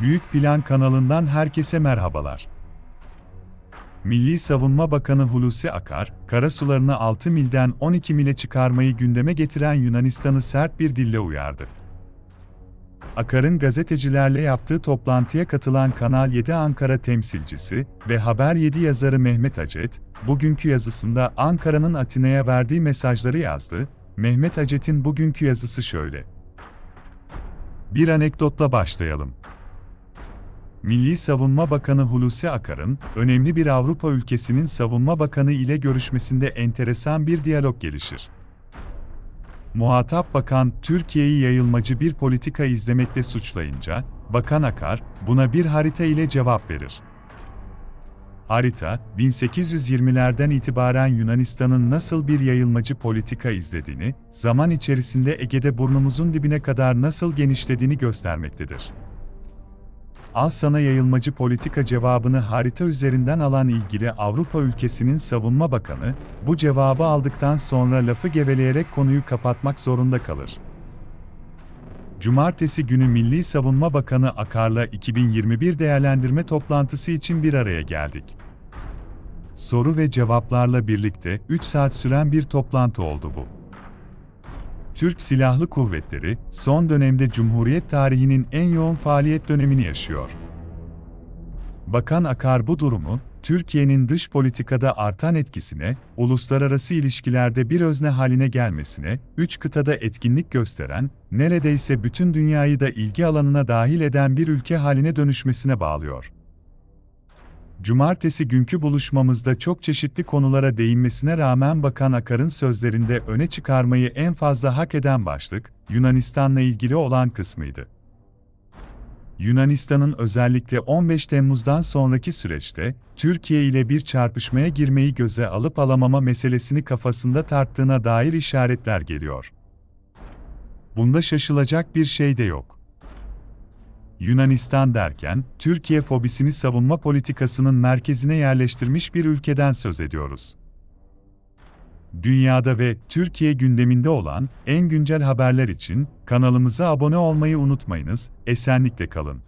Büyük Plan kanalından herkese merhabalar. Milli Savunma Bakanı Hulusi Akar, karasularını 6 milden 12 mile çıkarmayı gündeme getiren Yunanistan'ı sert bir dille uyardı. Akar'ın gazetecilerle yaptığı toplantıya katılan Kanal 7 Ankara temsilcisi ve Haber 7 yazarı Mehmet Acet, bugünkü yazısında Ankara'nın Atina'ya verdiği mesajları yazdı. Mehmet Acet'in bugünkü yazısı şöyle. Bir anekdotla başlayalım. Milli Savunma Bakanı Hulusi Akar'ın, önemli bir Avrupa ülkesinin savunma bakanı ile görüşmesinde enteresan bir diyalog gelişir. Muhatap bakan, Türkiye'yi yayılmacı bir politika izlemekle suçlayınca, Bakan Akar, buna bir harita ile cevap verir. Harita, 1820'lerden itibaren Yunanistan'ın nasıl bir yayılmacı politika izlediğini, zaman içerisinde Ege'de burnumuzun dibine kadar nasıl genişlediğini göstermektedir. Al sana yayılmacı politika cevabını harita üzerinden alan ilgili Avrupa ülkesinin savunma bakanı, bu cevabı aldıktan sonra lafı geveleyerek konuyu kapatmak zorunda kalır. Cumartesi günü Milli Savunma Bakanı Akar'la 2021 değerlendirme toplantısı için bir araya geldik. Soru ve cevaplarla birlikte 3 saat süren bir toplantı oldu bu. Türk Silahlı Kuvvetleri, son dönemde Cumhuriyet tarihinin en yoğun faaliyet dönemini yaşıyor. Bakan Akar bu durumu, Türkiye'nin dış politikada artan etkisine, uluslararası ilişkilerde bir özne haline gelmesine, üç kıtada etkinlik gösteren, neredeyse bütün dünyayı da ilgi alanına dahil eden bir ülke haline dönüşmesine bağlıyor. Cumartesi günkü buluşmamızda çok çeşitli konulara değinmesine rağmen Bakan Akar'ın sözlerinde öne çıkarmayı en fazla hak eden başlık, Yunanistan'la ilgili olan kısmıydı. Yunanistan'ın özellikle 15 Temmuz'dan sonraki süreçte, Türkiye ile bir çarpışmaya girmeyi göze alıp alamama meselesini kafasında tarttığına dair işaretler geliyor. Bunda şaşılacak bir şey de yok. Yunanistan derken, Türkiye fobisini savunma politikasının merkezine yerleştirmiş bir ülkeden söz ediyoruz. Dünyada ve Türkiye gündeminde olan en güncel haberler için kanalımıza abone olmayı unutmayınız, esenlikle kalın.